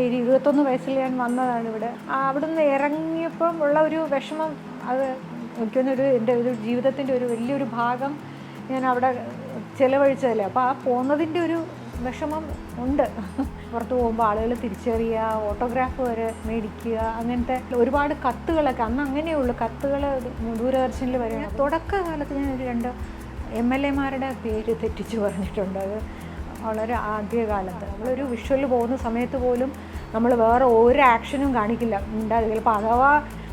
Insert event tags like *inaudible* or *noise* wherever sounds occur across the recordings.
ഒരു ഇരുപത്തൊന്ന് വയസ്സിൽ ഞാൻ വന്നതാണ് ഇവിടെ. ആ, നിന്ന് ഇറങ്ങിയപ്പം ഉള്ള ഒരു വിഷമം അത് എനിക്കൊന്നൊരു എന്റെ ഒരു ജീവിതത്തിന്റെ ഒരു വലിയൊരു ഭാഗം ഞാൻ അവിടെ ചിലവഴിച്ചതല്ലേ. അപ്പോൾ ആ പോകുന്നതിന്റെ ഒരു വിഷമം ഉണ്ട്. പുറത്ത് പോകുമ്പോൾ ആളുകൾ തിരിച്ചറിയുക ഓട്ടോഗ്രാഫ് വരെ മേടിക്കുക അങ്ങനത്തെ ഒരുപാട് കത്തുകളൊക്കെ. അന്ന് അങ്ങനെയുള്ളൂ കത്തുകൾ ദൂരദർശനിൽ വരികയാണ് തുടക്കകാലത്ത് ഞാൻ ഒരു രണ്ട് എം എൽ എമാരുടെ പേര് തെറ്റിച്ച് പറഞ്ഞിട്ടുണ്ട്. അത് വളരെ ആദ്യകാലത്ത്. നമ്മളൊരു വിഷ്വലിൽ പോകുന്ന സമയത്ത് പോലും നമ്മൾ വേറെ ഒരു ആക്ഷനും കാണിക്കില്ല. ഉണ്ടാകില്ല ചിലപ്പോൾ അഥവാ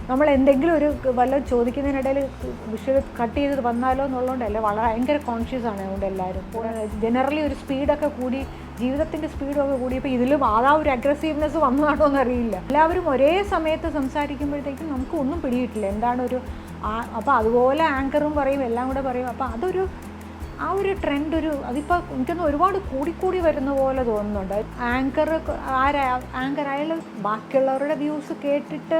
നമ്മൾ എന്തെങ്കിലും ഒരു വല്ല ചോദിക്കുന്നതിനിടയിൽ വിഷ്വൽ കട്ട് ചെയ്ത് വന്നാലോ എന്നുള്ളതുകൊണ്ടല്ല വളരെ ഭയങ്കര കോൺഷ്യസ് ആണ് അതുകൊണ്ട് എല്ലാവരും ജനറലി ഒരു സ്പീഡൊക്കെ കൂടി ജീവിതത്തിന്റെ സ്പീഡൊക്കെ കൂടിയപ്പോൾ ഇതിലും ആ ഒരു അഗ്രസീവ്നെസ് വന്നതാണോ എന്നറിയില്ല. എല്ലാവരും ഒരേ സമയത്ത് സംസാരിക്കുമ്പോഴത്തേക്കും നമുക്ക് ഒന്നും പിടിയിട്ടില്ല എന്താണ് ഒരു അപ്പോൾ അതുപോലെ ആങ്കറും പറയും എല്ലാം കൂടെ പറയും. അപ്പോൾ അതൊരു ആ ഒരു ട്രെൻഡ് ഒരു അതിപ്പോൾ എനിക്കൊന്ന് ഒരുപാട് കൂടിക്കൂടി വരുന്ന പോലെ തോന്നുന്നുണ്ട്. ആങ്കർ ആരാ ആങ്കർ അയാൾ ബാക്കിയുള്ളവരുടെ വ്യൂസ് കേട്ടിട്ട്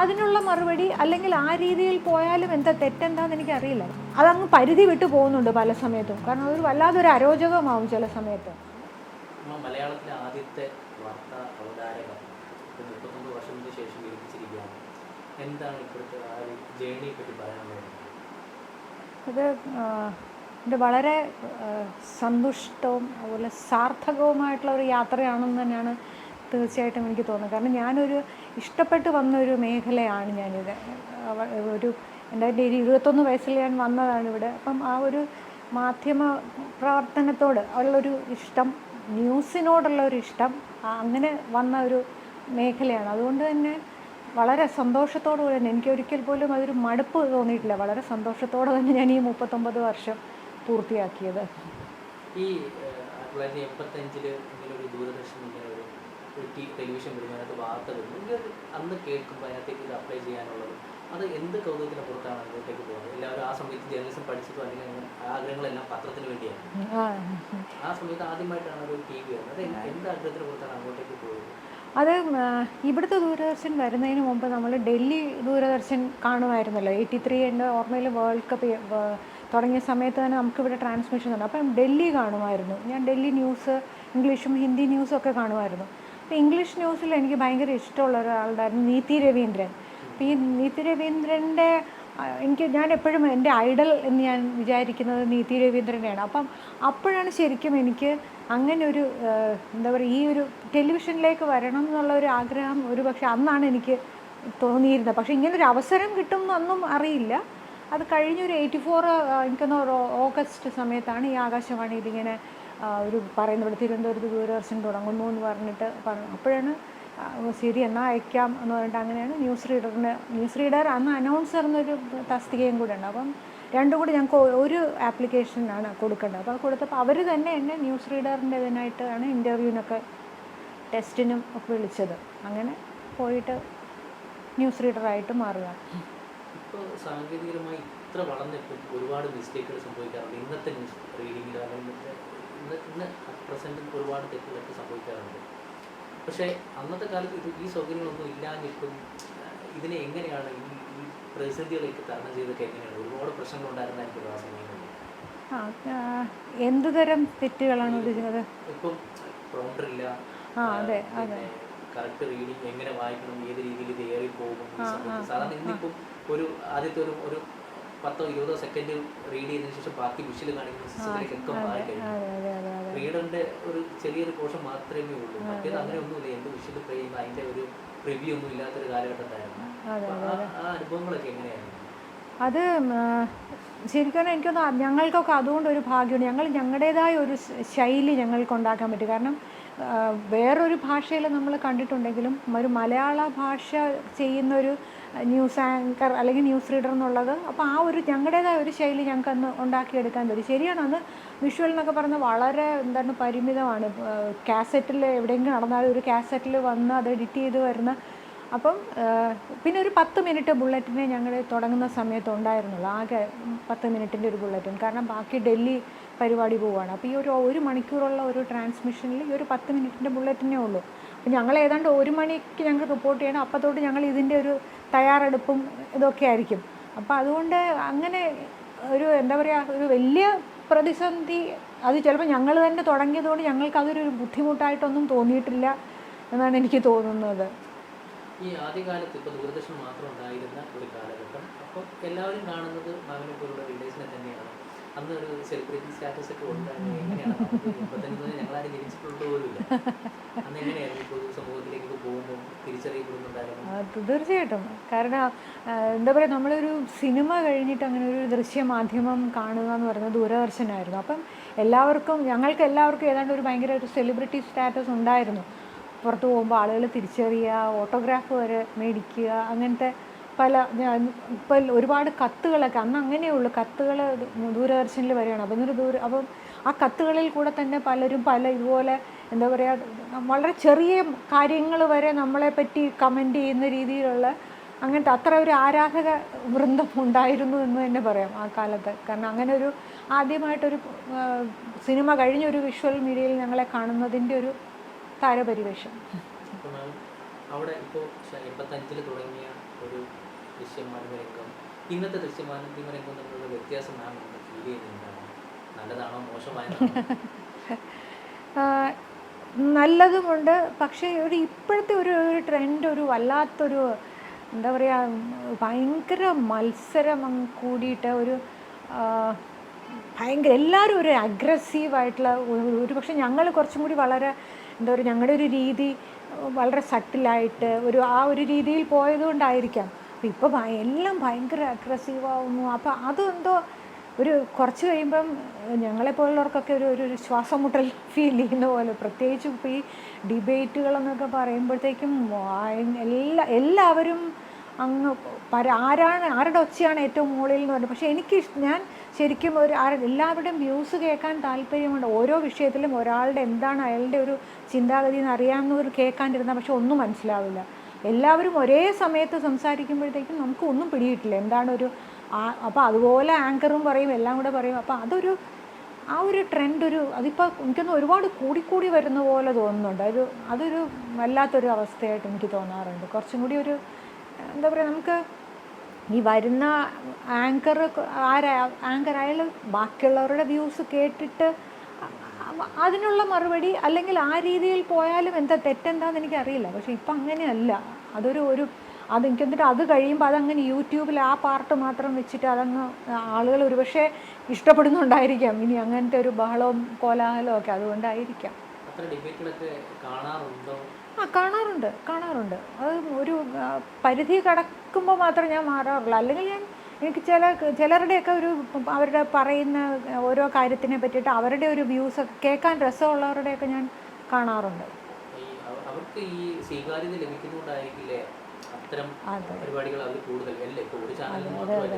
അതിനുള്ള മറുപടി അല്ലെങ്കിൽ ആ രീതിയിൽ പോയാലും എന്താ തെറ്റെന്താന്ന് എനിക്കറിയില്ല അതങ്ങ് പരിധി വിട്ടു പോകുന്നുണ്ട് പല സമയത്തും. കാരണം അതൊരു വല്ലാതൊരു അരോചകമാവും ചില സമയത്ത്. മലയാളത്തിലെ ആദ്യത്തെ എന്താണ് ഇപ്പോഴത്തെ ആ ഒരു ജേണിയെ പറ്റി പറയാനുള്ളത് ഇത് എന്റെ വളരെ സന്തുഷ്ടവും അതുപോലെ സാർത്ഥകവുമായിട്ടുള്ള ഒരു യാത്രയാണെന്ന് തന്നെയാണ് തീർച്ചയായിട്ടും എനിക്ക് തോന്നുന്നത്. കാരണം ഞാനൊരു ഇഷ്ടപ്പെട്ട് വന്ന ഒരു മേഖലയാണ് ഞാനിത്. ഒരു എന്റെ ഇരുപത്തൊന്ന് വയസ്സിൽ ഞാൻ വന്നതാണ് ഇവിടെ. അപ്പം ആ ഒരു മാധ്യമ പ്രവർത്തനത്തോട് ഉള്ളൊരു ഇഷ്ടം ന്യൂസിനോടുള്ള ഒരു ഇഷ്ടം അങ്ങനെ വന്ന ഒരു മേഖലയാണ്. അതുകൊണ്ട് തന്നെ വളരെ സന്തോഷത്തോടു കൂടി തന്നെ എനിക്ക് ഒരിക്കൽ പോലും അതൊരു മടുപ്പ് തോന്നിയിട്ടില്ല. വളരെ സന്തോഷത്തോടെ തന്നെ ഞാൻ ഈ മുപ്പത്തൊമ്പത് വർഷം പൂർത്തിയാക്കിയത്. ഈ തൊള്ളായിരത്തി ഇങ്ങനെ ഒരു ദൂരദർശൻ ഇങ്ങനെ ഒരു ഒരു ടെലിവിഷൻ വരുന്നു വാർത്ത വരുന്നു. ഇത് അന്ന് കേൾക്കുമ്പോൾ അതിനകത്തേക്ക് ഇത് അപ്ലൈ ചെയ്യാനുള്ളത്. അത് എന്ത് കൗതുകത്തിന് പുറത്താണ് അങ്ങോട്ടേക്ക് പോകുന്നത്? എല്ലാവരും ആ സമയത്ത് ജേർണലിസം പഠിച്ചതും അല്ലെങ്കിൽ അങ്ങനെ ആഗ്രഹങ്ങളെല്ലാം പത്രത്തിന് വേണ്ടിയാണ്. ആ. സമയത്ത് ആദ്യമായിട്ടാണ് ഒരു ടി വി വരുന്നത്. അത് എന്ത് എന്ത് ആഗ്രഹത്തിന് പുറത്താണ് അങ്ങോട്ടേക്ക് അത് ഇവിടുത്തെ ദൂരദർശൻ വരുന്നതിന് മുമ്പ് നമ്മൾ ഡൽഹി ദൂരദർശൻ കാണുമായിരുന്നല്ലോ. എയ്റ്റി ത്രീ എന്റെ ഓർമ്മയിൽ വേൾഡ് കപ്പ് തുടങ്ങിയ സമയത്ത് തന്നെ നമുക്കിവിടെ ട്രാൻസ്മിഷൻ ഉണ്ട്. അപ്പം ഡൽഹി കാണുമായിരുന്നു. ഞാൻ ഡൽഹി ന്യൂസ് ഇംഗ്ലീഷും ഹിന്ദി ന്യൂസും ഒക്കെ കാണുമായിരുന്നു. അപ്പോൾ ഇംഗ്ലീഷ് ന്യൂസിൽ എനിക്ക് ഭയങ്കര ഇഷ്ടമുള്ള ഒരാളുണ്ടായിരുന്നു നീതി രവീന്ദ്രൻ. അപ്പോൾ ഈ നീതി രവീന്ദ്രന്റെ എനിക്ക് ഞാൻ എപ്പോഴും എന്റെ ഐഡൽ എന്ന് ഞാൻ വിചാരിക്കുന്നത് നീതി രവീന്ദ്രനെയാണ്. അപ്പം അപ്പോഴാണ് ശരിക്കും എനിക്ക് അങ്ങനെ ഒരു എന്താ പറയുക ഈ ഒരു ടെലിവിഷനിലേക്ക് വരണം എന്നുള്ള ഒരു ആഗ്രഹം ഒരു പക്ഷേ അന്നാണ് എനിക്ക് തോന്നിയിരുന്നത്. പക്ഷേ ഇങ്ങനൊരു അവസരം കിട്ടും എന്നൊന്നും അറിയില്ല. അത് കഴിഞ്ഞൊരു എയ്റ്റി ഫോർ എനിക്കൊന്ന് ഓഗസ്റ്റ് സമയത്താണ് ഈ ആകാശവാണി ഇതിങ്ങനെ ഒരു പറയുന്നത് ഇവിടെ തിരുവനന്തപുരത്ത് ദൂരദർശൻ തുടങ്ങുന്നു എന്ന് പറഞ്ഞിട്ട് പറഞ്ഞു. അപ്പോഴാണ് ശരി എന്നാൽ അയക്കാം എന്ന് പറഞ്ഞിട്ട് അങ്ങനെയാണ് ന്യൂസ് റീഡറിന് ന്യൂസ് റീഡർ അന്ന് അനൗൺസർ എന്നൊരു തസ്തികയും കൂടെ ഉണ്ട്. അപ്പം രണ്ടും കൂടി ഞങ്ങൾക്ക് ഒരു ആപ്ലിക്കേഷനാണ് കൊടുക്കേണ്ടത്. അപ്പോൾ കൊടുത്തപ്പോൾ അവർ തന്നെ എന്നെ ന്യൂസ് റീഡറിന്റെ ഇതിനായിട്ടാണ് ഇന്റർവ്യൂവിനൊക്കെ ടെസ്റ്റിനും ഒക്കെ വിളിച്ചത്. അങ്ങനെ പോയിട്ട് ന്യൂസ് റീഡറായിട്ട് മാറുക ഇപ്പോൾ സാങ്കേതികമായി ഇത്ര വളർന്നിട്ടും ഒരുപാട് മിസ്റ്റേക്കുകൾ സംഭവിക്കാറുണ്ട്. ഇന്നത്തെ ന്യൂസ് റീഡിങ്ങിൽ അല്ലെങ്കിൽ ഇന്ന് ഒരുപാട് തെറ്റുകളൊക്കെ സംഭവിക്കാറുണ്ട്. പക്ഷേ അന്നത്തെ കാലത്ത് ഇത് ഈ സൗകര്യങ്ങളൊന്നും ഇല്ലാഞ്ഞിട്ടും ഇതിനെ എങ്ങനെയാണ് ഈ പ്രതിസന്ധികളൊക്കെ തരണം ചെയ്തൊക്കെ എങ്ങനെയാണ്? എന്ത് തരം തെറ്റുകളാണ് ഇല്ല. ആ അതെ അതെ. കറക്റ്റ് റീഡിങ് എങ്ങനെ വായിക്കണം ഏത് രീതിയിൽ ഇത് ഏറി പോകും സാധാരണ ഇന്നിപ്പം ഒരു ആദ്യത്തെ ഒരു ഒരു പത്തോ ഇരുപതോ സെക്കൻഡ് റീഡ് ചെയ്തതിനു ശേഷം ബാക്കി വിഷ്വൽ കാണിക്കുന്ന സിസ്റ്റത്തിലേക്കൊക്കെ റീഡറിന്റെ ഒരു ചെറിയൊരു പോർഷൻ മാത്രമേ ഉള്ളൂ. മറ്റേത് അങ്ങനെ ഒന്നുമില്ല. എന്ത് വിഷ്വൽ പ്ലേ ചെയ്യുന്ന അതിന്റെ ഒരു റിവ്യൂ ഒന്നും ഇല്ലാത്തൊരു കാലഘട്ടത്തായിരുന്നു അതെ ആ ആ അനുഭവങ്ങളൊക്കെ എങ്ങനെയായിരുന്നു അത് ശരിക്കും എനിക്കൊന്ന് ഞങ്ങൾക്കൊക്കെ അതുകൊണ്ട് ഒരു ഭാഗ്യമുണ്ട്. ഞങ്ങൾ ഞങ്ങളുടേതായ ഒരു ശൈലി ഞങ്ങൾക്ക് ഉണ്ടാക്കാൻ പറ്റും. കാരണം വേറൊരു ഭാഷയിൽ നമ്മൾ കണ്ടിട്ടുണ്ടെങ്കിലും ഒരു മലയാള ഭാഷ ചെയ്യുന്നൊരു ന്യൂസ് ആങ്കർ അല്ലെങ്കിൽ ന്യൂസ് റീഡർ എന്നുള്ളത് അപ്പോൾ ആ ഒരു ഞങ്ങളുടേതായ ഒരു ശൈലി ഞങ്ങൾക്ക് അന്ന് ഉണ്ടാക്കിയെടുക്കാൻ പറ്റും. ശരിയാണ് അന്ന് വിഷ്വൽ എന്നൊക്കെ പറഞ്ഞാൽ വളരെ എന്താണ് പരിമിതമാണ്. കാസറ്റിൽ എവിടെയെങ്കിലും നടന്നാലും ഒരു കാസറ്റിൽ വന്ന് അത് എഡിറ്റ് ചെയ്ത് വരുന്ന അപ്പം പിന്നെ ഒരു പത്ത് മിനിറ്റ് ബുള്ളറ്റിനെ ഞങ്ങൾ തുടങ്ങുന്ന സമയത്ത് ഉണ്ടായിരുന്നുള്ളൂ ആകെ പത്ത് മിനിറ്റിന്റെ ഒരു ബുള്ളറ്റിൻ. കാരണം ബാക്കി ഡൽഹി പരിപാടി പോവുകയാണ് അപ്പോൾ ഈ ഒരു ഒരു മണിക്കൂറുള്ള ഒരു ട്രാൻസ്മിഷനിൽ ഈ ഒരു പത്ത് മിനിറ്റിന്റെ ബുള്ളറ്റിനേ ഉള്ളൂ. അപ്പോൾ ഞങ്ങൾ ഏതാണ്ട് ഒരു മണിക്ക് ഞങ്ങൾ റിപ്പോർട്ട് ചെയ്യണം. അപ്പോൾ തൊട്ട് ഞങ്ങൾ ഇതിന്റെ ഒരു തയ്യാറെടുപ്പും ഇതൊക്കെ ആയിരിക്കും. അപ്പോൾ അതുകൊണ്ട് അങ്ങനെ ഒരു എന്താ പറയുക ഒരു വലിയ പ്രതിസന്ധി അത് ചിലപ്പോൾ ഞങ്ങൾ തന്നെ തുടങ്ങിയതുകൊണ്ട് ഞങ്ങൾക്ക് അതൊരു ബുദ്ധിമുട്ടായിട്ടൊന്നും തോന്നിയിട്ടില്ല എന്നാണ് എനിക്ക് തോന്നുന്നത്. ഈ ആദ്യകാലത്ത് ഇപ്പോൾ ദൂരദർശൻ മാത്രം ഉണ്ടായിരുന്ന ഒരു കാലഘട്ടം. അപ്പോൾ എല്ലാവരും കാണുന്നത് മകനെ പോലുള്ള റിലേഷനെ തന്നെയാണ്. അന്ന് ഒരു സെലിബ്രിറ്റി സ്റ്റാറ്റസ് ഒക്കെ ഉണ്ടായിരുന്നു എങ്ങനെയാണ് മുപ്പത്തഞ്ച് ഞങ്ങളാരും ജനിച്ചിട്ടുള്ളത് പോലുമില്ല. അന്ന് എങ്ങനെയായിരുന്നു പൊതു സമൂഹത്തിലേക്ക് പോകുമ്പോൾ തിരിച്ചറിയപ്പെടുന്നുണ്ടായിരുന്നു? തീർച്ചയായിട്ടും. കാരണം എന്താ പറയുക നമ്മളൊരു സിനിമ കഴിഞ്ഞിട്ട് അങ്ങനെ ഒരു ദൃശ്യമാധ്യമം കാണുക എന്ന് പറയുന്നത് ദൂരദർശനായിരുന്നു. അപ്പം എല്ലാവർക്കും ഞങ്ങൾക്ക് എല്ലാവർക്കും ഏതാണ്ട് ഒരു ഭയങ്കര ഒരു സെലിബ്രിറ്റി സ്റ്റാറ്റസ് ഉണ്ടായിരുന്നു. പുറത്ത് പോകുമ്പോൾ ആളുകൾ തിരിച്ചറിയുക ഓട്ടോഗ്രാഫ് വരെ മേടിക്കുക അങ്ങനത്തെ പല ഞാൻ ഇപ്പം ഒരുപാട് കത്തുകളൊക്കെ അന്ന് അങ്ങനെയുള്ളൂ കത്തുകൾ ദൂരദർശനിൽ വരികയാണ് അപ്പം ഒരു ദൂര അപ്പം ആ കത്തുകളിൽ കൂടെ തന്നെ പലരും പല ഇതുപോലെ എന്താ പറയുക വളരെ ചെറിയ കാര്യങ്ങൾ വരെ നമ്മളെ പറ്റി കമന്റ് ചെയ്യുന്ന രീതിയിലുള്ള അങ്ങനത്തെ അത്ര ഒരു ആരാധക വൃന്ദം ഉണ്ടായിരുന്നു എന്ന് തന്നെ പറയാം ആ കാലത്ത്. കാരണം അങ്ങനെ ഒരു ആദ്യമായിട്ടൊരു സിനിമ കഴിഞ്ഞൊരു വിഷ്വൽ മീഡിയയിൽ ഞങ്ങളെ കാണുന്നതിന്റെ ഒരു താരപരിവേഷം. അവിടെ ഇപ്പോൾ എൺപത്തഞ്ചിൽ തുടങ്ങിയ ഒരു രംഗം ഇന്നത്തെ ദൃശ്യമാധ്യമ രംഗം തമ്മിലുള്ള വ്യത്യാസം മാം ഫീൽ ചെയ്യുന്നുണ്ടാണ് നല്ലതാണോ? മോശമായതാണോ? *laughs* നല്ലതുമുണ്ട്. പക്ഷേ ഒരു ഇപ്പോഴത്തെ ഒരു ഒരു ട്രെൻഡ് ഒരു വല്ലാത്തൊരു എന്താ പറയുക ഭയങ്കര മത്സരം കൂടിയിട്ട് ഒരു ഭയങ്കര എല്ലാവരും ഒരു അഗ്രസീവായിട്ടുള്ള ഒരു പക്ഷേ ഞങ്ങൾ കുറച്ചും കൂടി വളരെ എന്താ പറയുക ഞങ്ങളുടെ ഒരു രീതി വളരെ സട്ടിലായിട്ട് ഒരു ആ ഒരു രീതിയിൽ പോയതുകൊണ്ടായിരിക്കാം. അപ്പം ഇപ്പോൾ എല്ലാം ഭയങ്കര അഗ്രസീവാകുന്നു അപ്പോൾ അതെന്തോ ഒരു കുറച്ച് കഴിയുമ്പം ഞങ്ങളെപ്പോലുള്ളവർക്കൊക്കെ ഒരു ഒരു ശ്വാസം മുട്ടൽ ഫീൽ ചെയ്യുന്ന പോലെ പ്രത്യേകിച്ച് ഇപ്പോൾ ഈ ഡിബേറ്റുകളെന്നൊക്കെ പറയുമ്പോഴത്തേക്കും എല്ലാ എല്ലാവരും അങ്ങ് പര ആരാണ് ആരുടെ ഒച്ചയാണ് ഏറ്റവും മുകളിൽ എന്ന് പറഞ്ഞു പക്ഷേ എനിക്ക് ഞാൻ ശരിക്കും ഒരു എല്ലാവരുടെയും വ്യൂസ് കേൾക്കാൻ താല്പര്യമുണ്ട്. ഓരോ വിഷയത്തിലും ഒരാളുടെ എന്താണ് അയാളുടെ ഒരു ചിന്താഗതി എന്ന് അറിയാവുന്നവർ കേൾക്കാണ്ടിരുന്നാൽ പക്ഷെ ഒന്നും മനസ്സിലാവില്ല. എല്ലാവരും ഒരേ സമയത്ത് സംസാരിക്കുമ്പോഴത്തേക്കും നമുക്ക് ഒന്നും പിടിയിട്ടില്ല എന്താണ് ഒരു അപ്പോൾ അതുപോലെ ആങ്കറും പറയും എല്ലാം കൂടെ പറയും. അപ്പോൾ അതൊരു ആ ഒരു ട്രെൻഡ് ഒരു അതിപ്പോൾ എനിക്കൊന്ന് ഒരുപാട് കൂടിക്കൂടി വരുന്ന പോലെ തോന്നുന്നുണ്ട്. അത് അതൊരു വല്ലാത്തൊരു അവസ്ഥയായിട്ട് എനിക്ക് തോന്നാറുണ്ട്. കുറച്ചും കൂടി ഒരു എന്താ പറയുക നമുക്ക് ഈ വരുന്ന ആങ്കർ ആരാ ആങ്കർ അയാൾ ബാക്കിയുള്ളവരുടെ വ്യൂസ് കേട്ടിട്ട് അതിനുള്ള മറുപടി അല്ലെങ്കിൽ ആ രീതിയിൽ പോയാലും എന്താ തെറ്റെന്താന്ന് എനിക്കറിയില്ല. പക്ഷെ ഇപ്പം അങ്ങനെയല്ല. അതൊരു ഒരു അത് എനിക്ക് എന്നിട്ട് അത് കഴിയുമ്പോൾ അതങ്ങനെ യൂട്യൂബിൽ ആ പാർട്ട് മാത്രം വെച്ചിട്ട് അതങ്ങ് ആളുകൾ ഒരുപക്ഷെ ഇഷ്ടപ്പെടുന്നുണ്ടായിരിക്കാം. ഇനി അങ്ങനത്തെ ഒരു ബഹളവും കോലാഹലവും ഒക്കെ അതുകൊണ്ടായിരിക്കാം. അത്ര ഡിബേറ്റുകളൊക്കെ കാണാറുണ്ടോ? കാണാറുണ്ട് കാണാറുണ്ട്. അത് ഒരു പരിധി കടക്കുമ്പോൾ മാത്രം ഞാൻ മാറാറുള്ളൂ. അല്ലെങ്കിൽ ഞാൻ എനിക്ക് ചില ചിലരുടെയൊക്കെ ഒരു അവരുടെ പറയുന്ന ഓരോ കാര്യത്തിനെ പറ്റിയിട്ട് അവരുടെ ഒരു വ്യൂസ് ഒക്കെ കേൾക്കാൻ രസമുള്ളവരുടെയൊക്കെ ഞാൻ കാണാറുണ്ട്. അവർക്ക് ഈ സ്വീകാര്യത ലഭിക്കുന്നതുകൊണ്ടായിരിക്കില്ലേ അത്തരം അതെ. പരിപാടികൾ അവർ കൂടുതൽ അല്ലേ? ഇപ്പോൾ ഒരു ചാനൽ മാത്രമല്ല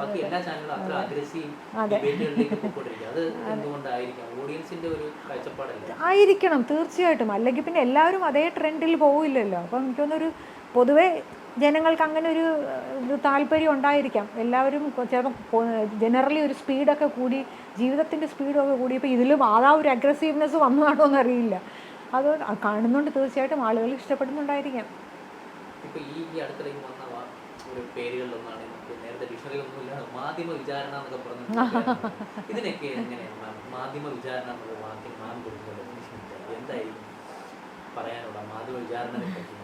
ബാക്കി എല്ലാ ചാനലും അത്ര അഗ്രസീവ്. ഡിബേറ്റുകളിലേക്ക് *laughs* പോയിക്കൊണ്ടിരിക്കുക. അത് എന്തുകൊണ്ടായിരിക്കാം? ഓഡിയൻസിന്റെ ഒരു കാഴ്ചപ്പാടല്ലേ? ആയിരിക്കണം തീർച്ചയായിട്ടും. അല്ലെങ്കിൽ പിന്നെ എല്ലാവരും അതേ ട്രെൻഡിൽ പോവില്ലല്ലോ. അപ്പം എനിക്കൊന്നൊരു പൊതുവെ ജനങ്ങൾക്ക് അങ്ങനെ ഒരു താല്പര്യം ഉണ്ടായിരിക്കാം. എല്ലാവരും ചിലപ്പോൾ ജനറലി ഒരു സ്പീഡൊക്കെ കൂടി ജീവിതത്തിന്റെ സ്പീഡൊക്കെ കൂടി ഇപ്പോൾ ഇതിലും ആ ഒരു അഗ്രസീവ്നെസ് വന്നതാണോ എന്നറിയില്ല അത് കാണുന്നുണ്ട് തീർച്ചയായിട്ടും ആളുകൾ ഇഷ്ടപ്പെടുന്നുണ്ടായിരിക്കാം. ഇപ്പൊ ഈ ഈ അടുത്തിടയ്ക്ക് വന്ന ഒരു പേരുകളിലൊന്നാണ് നമുക്ക് നേരത്തെ ഒന്നുമില്ല മാധ്യമ വിചാരണ എന്നൊക്കെ പറഞ്ഞു ഇതിനൊക്കെ എങ്ങനെയാണ് മാധ്യമ വിചാരണ എന്നുള്ള വാക്കിൽ മാം കൊടുക്കുന്നത്? എന്തായിരിക്കും പറയാനുള്ള മാധ്യമ വിചാരണയെ പറ്റി.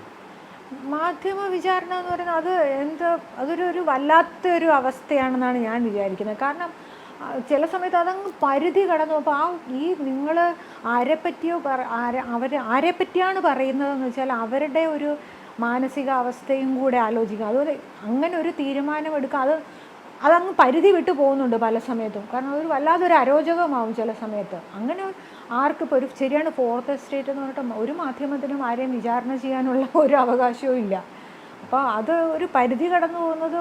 മാധ്യമ വിചാരണ എന്ന് പറയുന്നത് അത് എന്ത് അതൊരു ഒരു വല്ലാത്തൊരു അവസ്ഥയാണെന്നാണ് ഞാൻ വിചാരിക്കുന്നത്. കാരണം ചില സമയത്ത് അതങ്ങ് പരിധി കടന്നു. അപ്പോൾ ആ ഈ നിങ്ങൾ ആരെപ്പറ്റിയോ പറ ആരെ അവർ ആരെപ്പറ്റിയാണ് പറയുന്നതെന്ന് വെച്ചാൽ അവരുടെ ഒരു മാനസികാവസ്ഥയും കൂടെ ആലോചിക്കുക. അതുപോലെ അങ്ങനെ ഒരു തീരുമാനമെടുക്കുക. അത് അതങ്ങ് പരിധി വിട്ടു പോകുന്നുണ്ട് പല സമയത്തും. കാരണം അതൊരു വല്ലാതൊരു അരോചകമാവും ചില സമയത്ത്. അങ്ങനെ ആർക്കും ഇപ്പോൾ ഒരു ശരിയാണ് ഫോർത്ത് എസ്റ്റേറ്റ് എന്ന് പറഞ്ഞിട്ട് ഒരു മാധ്യമത്തിനും ആരെയും വിചാരണ ചെയ്യാനുള്ള ഒരു അവകാശവും ഇല്ല. അപ്പോൾ അത് ഒരു പരിധി കടന്നു പോകുന്നത്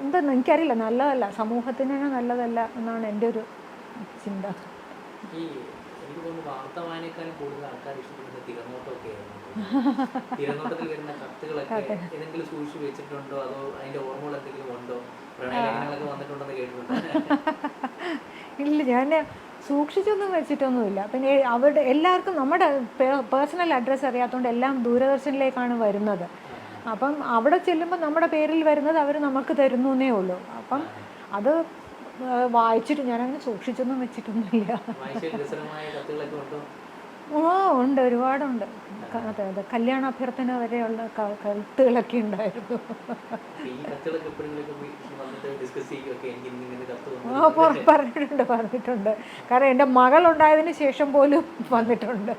എന്തെന്ന് എനിക്കറിയില്ല. നല്ലതല്ല. സമൂഹത്തിന് തന്നെ നല്ലതല്ല എന്നാണ് എന്റെ ഒരു ചിന്ത. ഈ *laughs* തിരനോട്ടത്തിൽ വരുന്ന കത്തുകളൊക്കെ ഏതെങ്കിലും സൂക്ഷിച്ചു വെച്ചിട്ടുണ്ടോ? അതോ അതിന്റെ ഓർമ്മകൾ എന്തെങ്കിലും ഉണ്ടോ? പ്രണയലേഖനങ്ങളൊക്കെ വന്നിട്ടുണ്ടെന്ന് കേട്ടിട്ടുണ്ട്. *laughs* ഇല്ല ഞാൻ സൂക്ഷിച്ചൊന്നും വെച്ചിട്ടൊന്നുമില്ല. പിന്നെ അവരുടെ എല്ലാവർക്കും നമ്മുടെ പേഴ്സണൽ അഡ്രസ്സ് അറിയാത്തതുകൊണ്ട് എല്ലാം ദൂരദർശനിലേക്കാണ് വരുന്നത്. അപ്പം അവിടെ ചെല്ലുമ്പോൾ നമ്മുടെ പേരിൽ വരുന്നത് അവർ നമുക്ക് തരുന്നു എന്നേ ഉള്ളൂ. അപ്പം അത് വായിച്ചിട്ട് ഞാനങ്ങനെ സൂക്ഷിച്ചൊന്നും വെച്ചിട്ടൊന്നുമില്ല. ഓ ഉണ്ട് ഒരുപാടുണ്ട്. അതെ അതെ. കല്യാണ അഭ്യർത്ഥന വരെയുള്ള കത്തുകളൊക്കെ ഉണ്ടായിരുന്നു പറഞ്ഞിട്ടുണ്ട് പറഞ്ഞിട്ടുണ്ട്. കാരണം എന്റെ മകൾ ഉണ്ടായതിന് ശേഷം പോലും വന്നിട്ടുണ്ട്.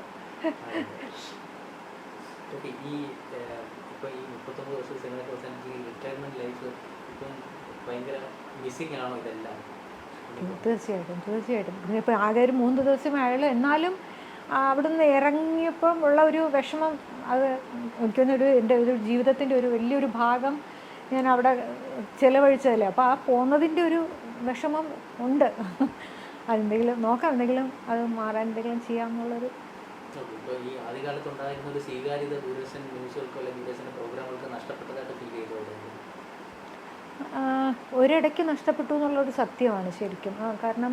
ഓക്കെ ഈ ഏഹ്, ഇപ്പൊ ഈ മുപ്പത്തൊമ്പത് വർഷം സേവനമൊക്കെ അവസാനിച്ച് റിട്ടയർമെന്റ് ലൈഫ് ഇപ്പം ഭയങ്കര മിസ്സിംഗ് ആണോ ഇതെല്ലാം? തീർച്ചയായിട്ടും തീർച്ചയായിട്ടും. ഇപ്പം ആകെ ഒരു മൂന്ന് ദിവസമേ ആയുള്ളൂ. എന്നാലും അവിടുന്ന് ഇറങ്ങിയപ്പം ഉള്ള ഒരു വിഷമം അത് എനിക്കൊന്നൊരു എന്റെ ഒരു ജീവിതത്തിന്റെ ഒരു വലിയൊരു ഭാഗം ഞാൻ അവിടെ ചിലവഴിച്ചതല്ലേ. അപ്പോൾ ആ പോകുന്നതിന്റെ ഒരു വിഷമം ഉണ്ട്. അതെന്തെങ്കിലും നോക്കാം എന്തെങ്കിലും അത് മാറാൻ എന്തെങ്കിലും ചെയ്യാമെന്നുള്ളൊരു ഈ ആദ്യകാലത്ത് ഉണ്ടായിരുന്ന ഒരു സ്വീകാര്യത ദൂരദർശൻ ന്യൂസുകൾക്കോ അല്ലെങ്കിൽ ദൂരദർശന പ്രോഗ്രാമുകൾക്ക് നഷ്ടപ്പെട്ടതായിട്ട് ഫീൽ ഒരിടയ്ക്ക് നഷ്ടപ്പെട്ടു എന്നുള്ളൊരു സത്യമാണ് ശരിക്കും. കാരണം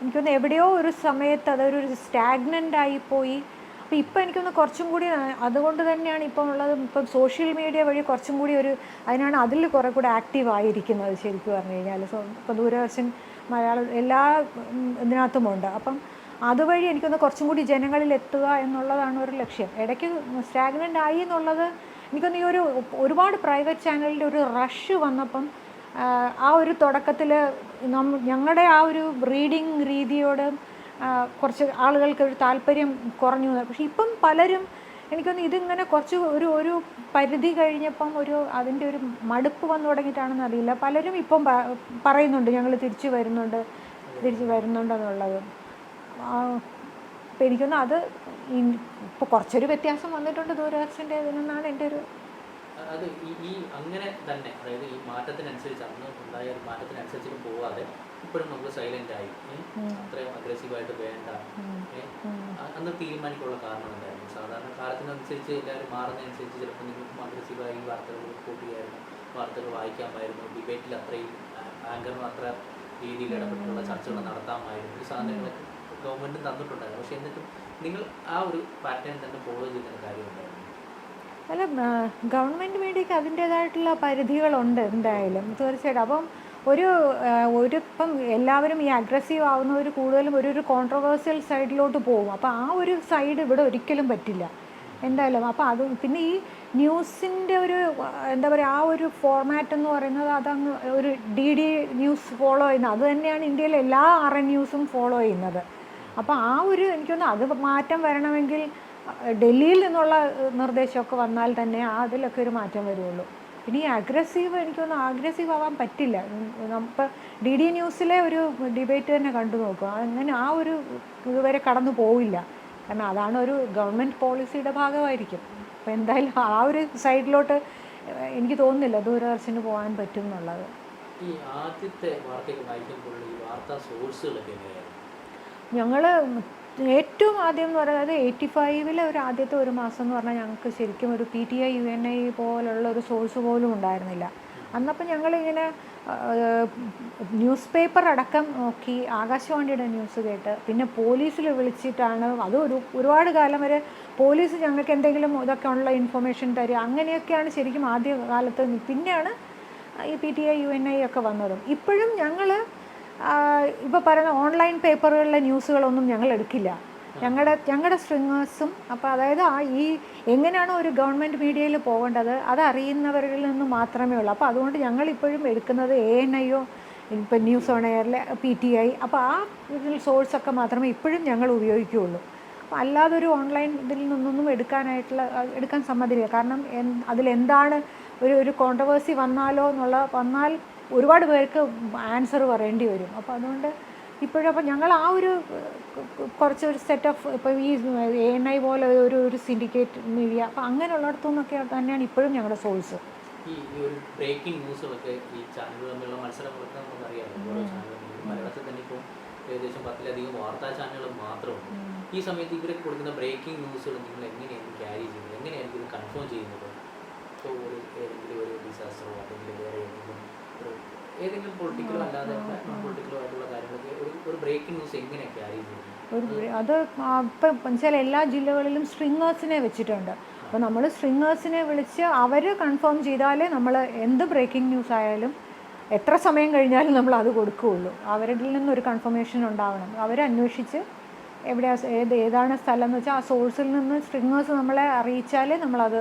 എനിക്കൊന്ന് എവിടെയോ ഒരു സമയത്ത് അതൊരു സ്റ്റാഗ്നന്റ് ആയിപ്പോയി അപ്പോൾ ഇപ്പം എനിക്കൊന്ന് കുറച്ചും കൂടി അതുകൊണ്ട് തന്നെയാണ് ഇപ്പം ഉള്ളത്. ഇപ്പം സോഷ്യൽ മീഡിയ വഴി കുറച്ചും കൂടി ഒരു അതിനാണ് അതിൽ കുറേ കൂടെ ആക്റ്റീവ് ആയിരിക്കുന്നത് ശരിക്കും പറഞ്ഞു കഴിഞ്ഞാൽ സോ ഇപ്പോൾ ദൂരദർശൻ മലയാളം എല്ലാ ഇതിനകത്തുമുണ്ട് അപ്പം അതുവഴി എനിക്കൊന്ന് കുറച്ചും കൂടി ജനങ്ങളിൽ എത്തുക എന്നുള്ളതാണ് ഒരു ലക്ഷ്യം. ഇടയ്ക്ക് സ്റ്റാഗ്നന്റ് ആയി എന്നുള്ളത് എനിക്കൊന്ന് ഈ ഒരു ഒരുപാട് പ്രൈവറ്റ് ചാനലിന്റെ ഒരു റഷ് വന്നപ്പം ആ, ഒരു തുടക്കത്തിൽ ഞങ്ങളുടെ ആ ഒരു റീഡിങ് രീതിയോട് കുറച്ച് ആളുകൾക്ക് ഒരു താല്പര്യം കുറഞ്ഞു പക്ഷെ ഇപ്പം പലരും എനിക്കൊന്ന് ഇതിങ്ങനെ കുറച്ച് ഒരു ഒരു പരിധി കഴിഞ്ഞപ്പം ഒരു അതിന്റെ ഒരു മടുപ്പ് വന്നു തുടങ്ങിയിട്ടാണെന്ന് അറിയില്ല. പലരും ഇപ്പം പറയുന്നുണ്ട് ഞങ്ങൾ തിരിച്ചു വരുന്നുണ്ട് തിരിച്ചു വരുന്നുണ്ടെന്നുള്ളത് അപ്പം എനിക്കൊന്ന് അത് ഇപ്പോൾ കുറച്ചൊരു വ്യത്യാസം വന്നിട്ടുണ്ട് ദൂരദർശന്റെ ഇതിനെന്നാണ് എന്റെ ഒരു അത് ഈ ഈ അങ്ങനെ തന്നെ അതായത് ഈ മാറ്റത്തിനനുസരിച്ച് അന്ന് ഉണ്ടായ ഒരു മാറ്റത്തിനനുസരിച്ചിട്ട് പോവാതെ ഇപ്പോഴും നമുക്ക് സൈലന്റ് ആയി? അത്രയും അഗ്രസീവായിട്ട് വേണ്ട. അന്ന് തീരുമാനിക്കാനുള്ള കാരണം എന്തായിരുന്നു? സാധാരണ കാലത്തിനനുസരിച്ച് എല്ലാവരും മാറുന്നതനുസരിച്ച് ചിലപ്പോൾ നിങ്ങൾക്കും അഗ്രസീവായി വാർത്തകൾ റിപ്പോർട്ട് ചെയ്യായിരുന്നു വാർത്തകൾ വായിക്കാമായിരുന്നു. ഡിബേറ്റിൽ അത്രയും ആങ്കർ അത്ര രീതിയിൽ ഇടപെട്ടുള്ള ചർച്ചകൾ നടത്താമായിരുന്നു. ഈ സാധനങ്ങളൊക്കെ ഗവൺമെന്റ് തന്നിട്ടുണ്ടായിരുന്നു. പക്ഷേ എന്നിട്ടും നിങ്ങൾ ആ ഒരു പാറ്റേൺ തന്നെ ഫോളോ ചെയ്യുന്ന കാര്യമുണ്ടായിരുന്നു. അല്ല ഗവൺമെന്റ് മീഡിയയ്ക്ക് അതിന്റേതായിട്ടുള്ള പരിധികളുണ്ട് എന്തായാലും തീർച്ചയായിട്ടും. അപ്പം ഒരു ഒരു ഇപ്പം എല്ലാവരും ഈ അഗ്രസീവ് ആവുന്നവർ കൂടുതലും ഒരു ഒരു കോൺട്രവേഴ്സ്യൽ സൈഡിലോട്ട് പോകും. അപ്പോൾ ആ ഒരു സൈഡ് ഇവിടെ ഒരിക്കലും പറ്റില്ല എന്തായാലും. അപ്പോൾ അത് പിന്നെ ഈ ന്യൂസിന്റെ ഒരു എന്താ പറയുക ആ ഒരു ഫോർമാറ്റ് എന്ന് പറയുന്നത് അതങ്ങ് ഒരു ഡി ഡി ന്യൂസ് ഫോളോ ചെയ്യുന്നത് അത് തന്നെയാണ് ഇന്ത്യയിലെ എല്ലാ ആർ എൻ ന്യൂസും ഫോളോ ചെയ്യുന്നത്. അപ്പോൾ ആ ഒരു എനിക്കൊന്ന് അത് മാറ്റം വരണമെങ്കിൽ ഡൽഹിയിൽ നിന്നുള്ള നിർദ്ദേശമൊക്കെ വന്നാൽ തന്നെ അതിലൊക്കെ ഒരു മാറ്റം വരുള്ളൂ. പിന്നെ ഈ അഗ്രസീവ് എനിക്കൊന്ന് അഗ്രസീവ് ആവാൻ പറ്റില്ല. നമുക്ക് ഡി ഡി ന്യൂസിലെ ഒരു ഡിബേറ്റ് തന്നെ കണ്ടു നോക്കുക. അങ്ങനെ ആ ഒരു ഇതുവരെ കടന്നു പോവില്ല. കാരണം അതാണ് ഒരു ഗവൺമെന്റ് പോളിസിയുടെ ഭാഗമായിരിക്കും. അപ്പോൾ എന്തായാലും ആ ഒരു സൈഡിലോട്ട് എനിക്ക് തോന്നുന്നില്ല ദൂരദർശന് പോകാൻ പറ്റും എന്നുള്ളത് ഈ ആദ്യത്തെ വാർത്തയൊക്കെ വായിക്കുമ്പോൾ ഈ വാർത്താ സോഴ്സുകളൊക്കെ എങ്ങനെയായിരുന്നു? ഞങ്ങൾ ഏറ്റവും ആദ്യം എന്ന് പറയുന്നത് എയ്റ്റി ഫൈവിലെ ഒരു ആദ്യത്തെ ഒരു മാസം എന്ന് പറഞ്ഞാൽ ഞങ്ങൾക്ക് ശരിക്കും ഒരു P T I U N I പോലുള്ള ഒരു സോഴ്സ് പോലും ഉണ്ടായിരുന്നില്ല. അന്നപ്പോൾ ഞങ്ങളിങ്ങനെ ന്യൂസ് പേപ്പർ അടക്കം നോക്കി ആകാശവാണിയുടെ ന്യൂസ് കേട്ട് പിന്നെ പോലീസിൽ വിളിച്ചിട്ടാണ് അത് ഒരു ഒരുപാട് കാലം വരെ പോലീസ് ഞങ്ങൾക്ക് എന്തെങ്കിലും ഇതൊക്കെ ഉള്ള ഇൻഫർമേഷൻ തരിക അങ്ങനെയൊക്കെയാണ് ശരിക്കും ആദ്യ കാലത്ത് പിന്നെയാണ് ഈ P T I U N I ഒക്കെ വന്നതും. ഇപ്പോഴും ഞങ്ങൾ ഇപ്പോൾ പറയുന്ന ഓൺലൈൻ പേപ്പറുകളിലെ ന്യൂസുകളൊന്നും ഞങ്ങൾ എടുക്കില്ല. ഞങ്ങളുടെ ഞങ്ങളുടെ സ്ട്രിങ്ങേഴ്സും അപ്പോൾ അതായത് ആ ഈ എങ്ങനെയാണ് ഒരു ഗവൺമെന്റ് മീഡിയയിൽ പോകേണ്ടത് അത് അറിയുന്നവരിൽ നിന്ന് മാത്രമേ ഉള്ളൂ. അപ്പോൾ അതുകൊണ്ട് ഞങ്ങൾ ഇപ്പോഴും എടുക്കുന്നത് എ എൻ ഐയോ ഇപ്പം ന്യൂസ് ഓൺ എയറിലെ പി ടി ഐ അപ്പോൾ ആ സോഴ്സൊക്കെ മാത്രമേ ഇപ്പോഴും ഞങ്ങൾ ഉപയോഗിക്കുകയുള്ളൂ. അപ്പോൾ അല്ലാതെ ഒരു ഓൺലൈൻ ഇതിൽ നിന്നൊന്നും എടുക്കാനായിട്ടുള്ള എടുക്കാൻ സമ്മതില്ല. കാരണം അതിലെന്താണ് ഒരു ഒരു കോൺട്രവേഴ്സി വന്നാലോ എന്നുള്ള വന്നാൽ ഒരുപാട് പേർക്ക് ആൻസർ പറയേണ്ടി വരും. അപ്പോൾ അതുകൊണ്ട് ഇപ്പോഴും അപ്പം ഞങ്ങൾ ആ ഒരു കുറച്ച് ഒരു സെറ്റ് ഓഫ് ഇപ്പോൾ ഈ എ എൻ ഐ പോലെ ഒരു ഒരു സിൻഡിക്കേറ്റ് മീഡിയ അപ്പോൾ അങ്ങനെയുള്ളിടത്തു നിന്നൊക്കെ തന്നെയാണ് ഇപ്പോഴും ഞങ്ങളുടെ സോഴ്സ് ഈ ഒരു ബ്രേക്കിംഗ് ന്യൂസുകളൊക്കെ ഈ ചാനലുകൾ തമ്മിലുള്ള മത്സരങ്ങളൊക്കെ നമുക്കറിയാം ഓരോ ചാനലുകളും മലയാളത്തിൽ തന്നെ ഇപ്പോൾ ഏകദേശം പത്തിലധികം വാർത്താ ചാനലുകൾ മാത്രമുണ്ട്. ഈ സമയത്ത് ഇവരൊക്കെ കൊടുക്കുന്ന ബ്രേക്കിംഗ് ന്യൂസുകൾ നിങ്ങൾ എങ്ങനെയാണ് ക്യാരി ചെയ്യുന്നത്? എങ്ങനെയായിരിക്കും ഇത് കൺഫേം ചെയ്യുന്നത്? ഇപ്പോൾ ഒരു ഏതെങ്കിലും ഒരു ഡിസാസ്റ്ററോ അല്ലെങ്കിൽ വേറെ ഏതെങ്കിലും ഏതെങ്കിലും പൊളിറ്റിക്കലോ അല്ലാതെ നോൺ പൊളിറ്റിക്കലോ ആയിട്ടുള്ള കാര്യങ്ങളൊക്കെ ഒരു ഒരു ബ്രേക്കിംഗ് ന്യൂസ് ഒരു അത് ഇപ്പം വെച്ചാൽ എല്ലാ ജില്ലകളിലും സ്ട്രിങ്ങേഴ്സിനെ വെച്ചിട്ടുണ്ട്. അപ്പോൾ നമ്മൾ സ്ട്രിങ്ങേഴ്സിനെ വിളിച്ച് അവർ കൺഫേം ചെയ്താലേ നമ്മൾ എന്ത് ബ്രേക്കിംഗ് ന്യൂസ് ആയാലും എത്ര സമയം കഴിഞ്ഞാലും നമ്മൾ അത് കൊടുക്കുകയുള്ളൂ. അവരിൽ നിന്നൊരു കൺഫർമേഷൻ ഉണ്ടാവണം. അവരന്വേഷിച്ച് എവിടെയാ ഏത് ഏതാണ് സ്ഥലം എന്ന് വെച്ചാൽ ആ സോഴ്സിൽ നിന്ന് സ്ട്രിങ്ങേഴ്സ് നമ്മളെ അറിയിച്ചാലേ നമ്മളത്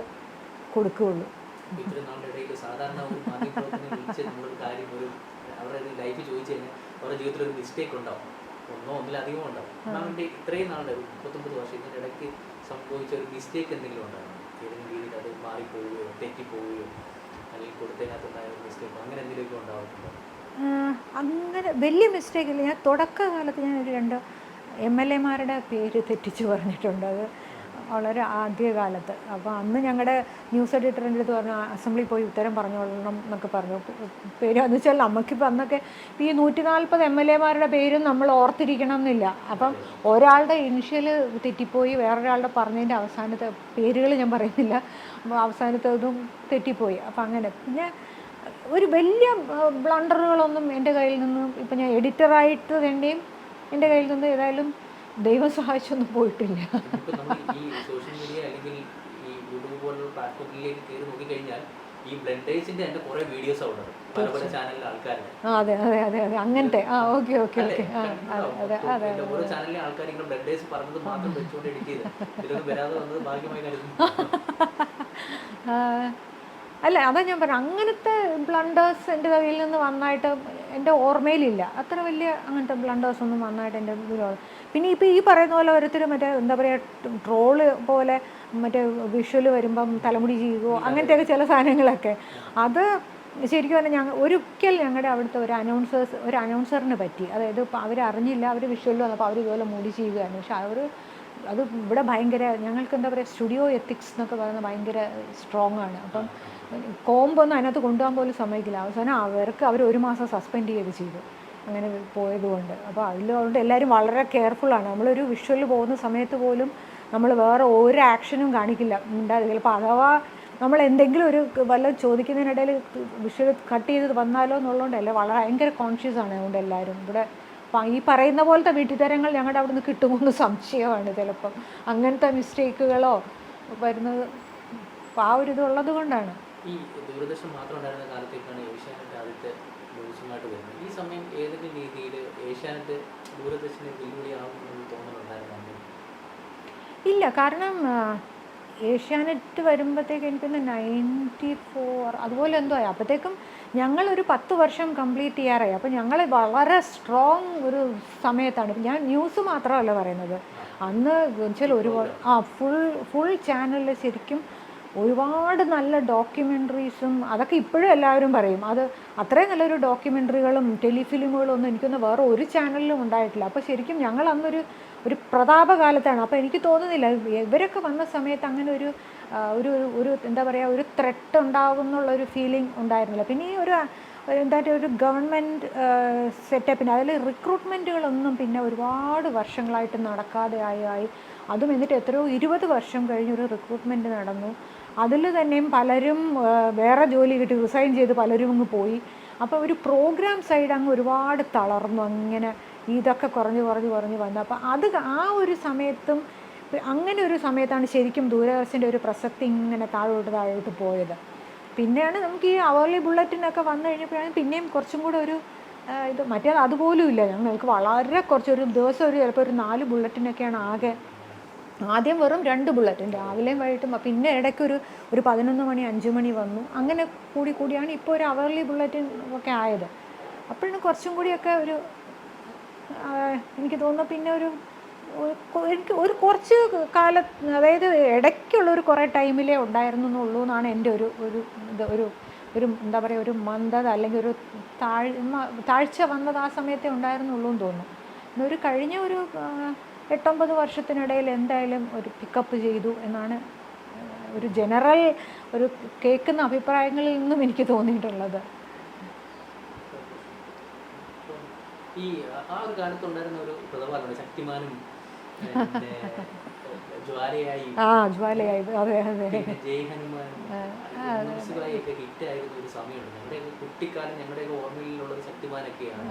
കൊടുക്കുകയുള്ളൂ. ഇത്രയും നാളുടെ ഇടയിൽ സാധാരണ ഒരു മാധ്യമപ്രവർത്തനം വിളിച്ച് നമ്മളൊരു കാര്യം ഒരു അവരുടെ ഒരു ലൈഫ് ചോദിച്ചു കഴിഞ്ഞാൽ അവരുടെ ജീവിതത്തിൽ ഒരു മിസ്റ്റേക്ക് ഉണ്ടാവും. ഒന്നോ ഒന്നിലധികം ഉണ്ടാവും. മാമിന്റെ ഇത്രയും നാളുടെ ഒരു മുപ്പത്തൊമ്പത് വർഷം ഇതിന്റെ ഇടയ്ക്ക് സംഭവിച്ച ഒരു മിസ്റ്റേക്ക് എന്തെങ്കിലും ഉണ്ടായിരുന്നു ഏതെങ്കിലും രീതിയിൽ അത് മാറിപ്പോവുകയോ തെറ്റിപ്പോവുകയോ അല്ലെങ്കിൽ കൊടുത്തതിനകത്തുണ്ടായ ഒരു മിസ്റ്റേക്കോ അങ്ങനെ എന്തെങ്കിലുമൊക്കെ ഉണ്ടാവുന്നുണ്ടോ അങ്ങനെ വലിയ മിസ്റ്റേക്ക് ഇല്ല. ഞാൻ തുടക്കകാലത്ത് ഞാൻ ഒരു രണ്ട് എം എൽ എമാരുടെ പേര് തെറ്റിച്ച് പറഞ്ഞിട്ടുണ്ട്. അത് വളരെ ആദ്യകാലത്ത്. അപ്പോൾ അന്ന് ഞങ്ങളുടെ ന്യൂസ് എഡിറ്ററിന്റെ അടുത്ത് പറഞ്ഞു അസംബ്ലി പോയി ഉത്തരം പറഞ്ഞോളണം എന്നൊക്കെ പറഞ്ഞു. പേര് എന്ന് വെച്ചാൽ നമുക്കിപ്പോൾ അന്നൊക്കെ ഈ നൂറ്റി നാൽപ്പത് എം എൽ എമാരുടെ പേരും നമ്മൾ ഓർത്തിരിക്കണം എന്നില്ല അപ്പം ഒരാളുടെ ഇനിഷ്യൽ തെറ്റിപ്പോയി വേറൊരാളുടെ പറഞ്ഞതിന്റെ അവസാനത്തെ പേരുകൾ ഞാൻ പറയുന്നില്ല. അപ്പോൾ അവസാനത്തതും തെറ്റിപ്പോയി. അപ്പം അങ്ങനെ. പിന്നെ ഒരു വലിയ ബ്ലണ്ടറുകളൊന്നും എന്റെ കയ്യിൽ നിന്നും ഇപ്പം ഞാൻ എഡിറ്ററായിട്ട് തന്നെയും എന്റെ കയ്യിൽ നിന്ന് ഏതായാലും ദൈവം സഹായിച്ചൊന്നും പോയിട്ടില്ല. ഈ സോഷ്യൽ മീഡിയ അല്ലെങ്കിൽ ഈ യൂട്യൂബ് പോലുള്ള പ്ലാറ്റ്ഫോമിലേക്ക് കയറി നോക്കിക്കഴിഞ്ഞാൽ ഈ ബ്ലെൻഡേഴ്സിന്റെ തന്നെ കുറെ വീഡിയോസ് അവിടെ പല പല ചാനലിലെ ആൾക്കാരുടെ. അതെ അതെ അതെ അതെ. അങ്ങനത്തെ. ആ ഓക്കെ ഓക്കെ അല്ലേ? ഓക്കെ. അതെ അതെ. ഓരോ ചാനലിലെ ആൾക്കാർ ഇങ്ങനെ ബ്ലെൻഡേഴ്സ് പറഞ്ഞത് മാത്രം വെച്ചുകൊണ്ട് എഡിറ്റ് ചെയ്ത് ഇതിലൊന്നും വരാതെ വന്നത് ഭാഗ്യമായി കരുതുന്നു. അല്ല അതാ ഞാൻ പറഞ്ഞു. അങ്ങനത്തെ ബ്ലണ്ടേഴ്സ് എന്റെ കയ്യിൽ നിന്ന് വന്നായിട്ട് എന്റെ ഓർമ്മയിലില്ല. അത്ര വലിയ അങ്ങനത്തെ ബ്ലണ്ടേഴ്സ് ഒന്നും വന്നായിട്ട് എന്റെ ഇതിലുള്ള പിന്നെ ഇപ്പോൾ ഈ പറയുന്ന പോലെ ഓരോരുത്തർ മറ്റേ എന്താ പറയുക ട്രോൾ പോലെ മറ്റേ വിഷ്വൽ വരുമ്പം തലമുടി ചെയ്യുകയോ അങ്ങനത്തെയൊക്കെ ചില സാധനങ്ങളൊക്കെ. അത് ശരിക്കും പറഞ്ഞാൽ ഞങ്ങൾ ഒരിക്കൽ ഞങ്ങളുടെ അവിടുത്തെ ഒരു അനൗൺസേഴ്സ് ഒരു അനൗൺസറിന് പറ്റി അതായത് ഇപ്പോൾ അവർ അറിഞ്ഞില്ല അവർ വിഷ്വലിൽ വന്നപ്പോൾ അവർ ഇതുപോലെ മൂടി ചെയ്യുകയായിരുന്നു പക്ഷെ അവർ അത് ഇവിടെ ഭയങ്കര ഞങ്ങൾക്ക് എന്താ പറയുക സ്റ്റുഡിയോ എത്തിക്സ് എന്നൊക്കെ പറയുന്നത് ഭയങ്കര സ്ട്രോങ് ആണ്. അപ്പം കോമ്പൊന്നും അതിനകത്ത് കൊണ്ടുപോകാൻ പോലും സമ്മതിക്കില്ല. അവസാനം അവർക്ക് അവർ ഒരു മാസം സസ്പെൻഡ് ചെയ്ത് ചെയ്തു. അങ്ങനെ പോയതുകൊണ്ട്. അപ്പോൾ അതിലുകൊണ്ട് എല്ലാവരും വളരെ കെയർഫുള്ളാണ് നമ്മളൊരു വിഷ്വൽ പോകുന്ന സമയത്ത് പോലും നമ്മൾ വേറെ ഒരു ആക്ഷനും കാണിക്കില്ല. ഉണ്ടാകും ചിലപ്പോൾ അഥവാ നമ്മൾ എന്തെങ്കിലും ഒരു വല്ല ചോദിക്കുന്നതിനിടയിൽ വിഷ്വൽ കട്ട് ചെയ്ത് വന്നാലോ എന്നുള്ളതുകൊണ്ടല്ല. വളരെ ഭയങ്കര കോൺഷ്യസ് ആണ് അതുകൊണ്ട് എല്ലാവരും ഇവിടെ ഈ പറയുന്ന പോലത്തെ വീട്ടുതരങ്ങൾ ഞങ്ങളുടെ അവിടെ നിന്ന് കിട്ടുമെന്ന് സംശയമാണ് ചിലപ്പം. അങ്ങനത്തെ മിസ്റ്റേക്കുകളോ വരുന്നത് ആ ഒരു ഇതുള്ളത് കൊണ്ടാണ് ഈ ദൂരദർശൻ മാത്രം ഉണ്ടായിരുന്ന കാലത്തേക്കാണ് ഏഷ്യാനെറ്റ് ആദ്യത്തെ ന്യൂസുമായിട്ട് വരുന്നത് ഈ സമയം ഏതൊക്കെ രീതിയിൽ ഏഷ്യാനെറ്റ് ദൂരദർശനെ വെല്ലുവിളിയാകുമെന്ന് തോന്നുന്നുണ്ടായിരുന്നു ഇല്ല കാരണം ഏഷ്യാനെറ്റ് വരുമ്പോഴത്തേക്ക് എനിക്കൊന്ന് നയന്റി ഫോർ അതുപോലെ എന്തോ ആയി. അപ്പോഴത്തേക്കും ഞങ്ങളൊരു പത്ത് വർഷം കംപ്ലീറ്റ് ചെയ്യാറായി. അപ്പോൾ ഞങ്ങൾ വളരെ സ്ട്രോങ് ഒരു സമയത്താണ്. ഞാൻ ന്യൂസ് മാത്രമല്ല പറയുന്നത്. അന്ന് വെച്ചാൽ ഒരുപാട് ആ ഫുൾ ഫുൾ ചാനലിൽ ശരിക്കും ഒരുപാട് നല്ല ഡോക്യുമെന്ററീസും അതൊക്കെ ഇപ്പോഴും എല്ലാവരും പറയും. അത് അത്രയും നല്ലൊരു ഡോക്യുമെന്ററികളും ടെലിഫിലിമുകളും ഒന്നും എനിക്കൊന്ന് വേറെ ഒരു ചാനലിലും ഉണ്ടായിട്ടില്ല. അപ്പോൾ ശരിക്കും ഞങ്ങൾ അന്നൊരു ഒരു പ്രതാപകാലത്താണ്. അപ്പോൾ എനിക്ക് തോന്നുന്നില്ല ഇവരൊക്കെ വന്ന സമയത്ത് അങ്ങനെ ഒരു ഒരു ഒരു- എന്താ പറയുക ഒരു ത്രെട്ട് ഉണ്ടാകുന്നുള്ളൊരു ഫീലിംഗ് ഉണ്ടായിരുന്നില്ല. പിന്നെ ഈ ഒരു എന്താ ഒരു ഗവൺമെന്റ് സെറ്റപ്പിന് അതിൽ റിക്രൂട്ട്മെന്റുകളൊന്നും പിന്നെ ഒരുപാട് വർഷങ്ങളായിട്ട് നടക്കാതെ ആയി അതും എന്നിട്ട് എത്രയോ ഇരുപത് വർഷം കഴിഞ്ഞൊരു റിക്രൂട്ട്മെന്റ് നടന്നു. അതിൽ തന്നെയും പലരും വേറെ ജോലി കിട്ടി റിസൈൻ ചെയ്ത് പലരും അങ്ങ് പോയി. അപ്പോൾ ഒരു പ്രോഗ്രാം സൈഡ് അങ്ങ് ഒരുപാട് തളർന്നു. അങ്ങനെ ഇതൊക്കെ കുറഞ്ഞ് കുറഞ്ഞ് കുറഞ്ഞ് വന്നു. അപ്പോൾ അത് ആ ഒരു സമയത്തും അങ്ങനെ ഒരു സമയത്താണ് ശരിക്കും ദൂരദർശന്റെ ഒരു പ്രസക്തി ഇങ്ങനെ താഴോട്ട് താഴോട്ട് പോയത്. പിന്നെയാണ് നമുക്ക് ഈ അവർലി ബുള്ളറ്റിനൊക്കെ വന്നു കഴിഞ്ഞപ്പോഴാണ് പിന്നെയും കുറച്ചും കൂടെ ഒരു ഇത് മറ്റേത് അതുപോലും ഇല്ല. ഞങ്ങൾക്ക് വളരെ കുറച്ച് ഒരു ദിവസം ഒരു ചിലപ്പോൾ ഒരു നാല് ബുള്ളറ്റിനൊക്കെയാണ് ആകെ ആദ്യം വെറും രണ്ട് ബുള്ളറ്റും രാവിലെയും വൈകിട്ടും പിന്നെ ഇടയ്ക്ക് ഒരു ഒരു പതിനൊന്ന് മണി അഞ്ച് മണി വന്നു. അങ്ങനെ കൂടി കൂടിയാണ് ഇപ്പോൾ ഒരു അവർലി ബുള്ളറ്റിൻ ഒക്കെ ആയത്. അപ്പോഴാണ് കുറച്ചും കൂടിയൊക്കെ ഒരു എനിക്ക് തോന്നുന്നു പിന്നെ ഒരു ഒരു എനിക്ക് ഒരു കുറച്ച് കാല അതായത് ഇടയ്ക്കുള്ള ഒരു കുറേ ടൈമിലേ ഉണ്ടായിരുന്നു എന്നുള്ളൂ എന്നാണ് എന്റെ ഒരു ഒരു ഇത് ഒരു ഒരു എന്താ പറയുക ഒരു മന്ദത അല്ലെങ്കിൽ ഒരു താഴ്മ താഴ്ച വന്നത് ആ സമയത്തേ ഉണ്ടായിരുന്നുള്ളൂ എന്ന് തോന്നുന്നു. എന്നൊരു കഴിഞ്ഞ ഒരു എട്ടൊമ്പത് വർഷത്തിനിടയിൽ എന്തായാലും ഒരു പിക്കപ്പ് ചെയ്തു എന്നാണ് ഒരു ജനറൽ ഒരു കേൾക്കുന്ന അഭിപ്രായങ്ങളിൽ നിന്നും എനിക്ക് തോന്നിയിട്ടുള്ളത്. ഈ ഒരു ഒരു ശക്തിമാനും *laughs* ജ്വാലയായി. ആ ജ്വാലയായി. അതെ അതെ. ജയ് ഹനുമാനും. മ്യൂസിക്കായൊക്കെ ഹിറ്റ് ആയിരുന്ന ഒരു സമയമുണ്ട് ഞങ്ങളുടെയൊക്കെ കുട്ടിക്കാലം ഞങ്ങളുടെ ഓർമ്മയിലുള്ള ഒരു ശക്തിമാനൊക്കെയാണ്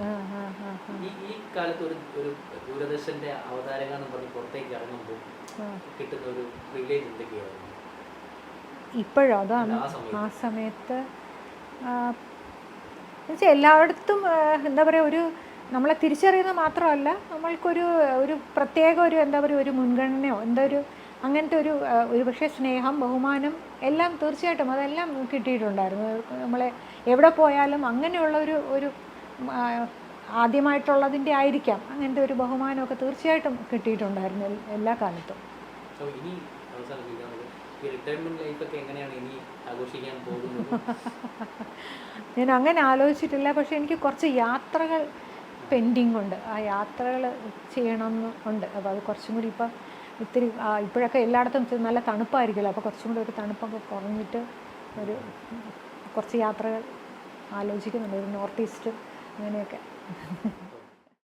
ഈ ഈ കാലത്ത് ഒരു ഒരു ദൂരദർശന്റെ അവതാരക എന്ന് പറഞ്ഞ് പുറത്തേക്ക് ഇറങ്ങുമ്പോൾ കിട്ടുന്ന ഒരു പ്രിവിലേജ് എന്തൊക്കെയായിരുന്നു? ഇപ്പോഴോ? അതാണ് ആ സമയത്ത്. എന്നുവെച്ചാൽ എല്ലായിടത്തും എന്താ പറയുക ഒരു നമ്മളെ തിരിച്ചറിയുന്നത് മാത്രമല്ല നമ്മൾക്കൊരു ഒരു പ്രത്യേക ഒരു എന്താ പറയുക ഒരു മുൻഗണനയോ എന്താ ഒരു അങ്ങനത്തെ ഒരു ഒരുപക്ഷെ ഒരു പക്ഷേ സ്നേഹം ബഹുമാനം എല്ലാം തീർച്ചയായിട്ടും അതെല്ലാം കിട്ടിയിട്ടുണ്ടായിരുന്നു. നമ്മളെ എവിടെ പോയാലും അങ്ങനെയുള്ള ഒരു ഒരു ആദ്യമായിട്ടുള്ളതിന്റെ ആയിരിക്കാം. അങ്ങനത്തെ ഒരു ബഹുമാനമൊക്കെ തീർച്ചയായിട്ടും കിട്ടിയിട്ടുണ്ടായിരുന്നു എല്ലാ കാലത്തും. *laughs* ഞാൻ അങ്ങനെ ആലോചിച്ചിട്ടില്ല. പക്ഷേ എനിക്ക് കുറച്ച് യാത്രകൾ പെൻഡിങ് ഉണ്ട് ആ യാത്രകൾ ചെയ്യണമെന്ന് ഉണ്ട്. അപ്പോൾ അത് കുറച്ചും കൂടി ഇപ്പം ഇത്തിരി ഇപ്പോഴൊക്കെ എല്ലായിടത്തും നല്ല തണുപ്പായിരിക്കുമല്ലോ. അപ്പോൾ കുറച്ചും കൂടി ഒരു തണുപ്പൊക്കെ കുറഞ്ഞിട്ട് ഒരു കുറച്ച് യാത്രകൾ ആലോചിക്കുന്നുണ്ട്. ഒരു നോർത്ത് ഈസ്റ്റ് അങ്ങനെയൊക്കെ.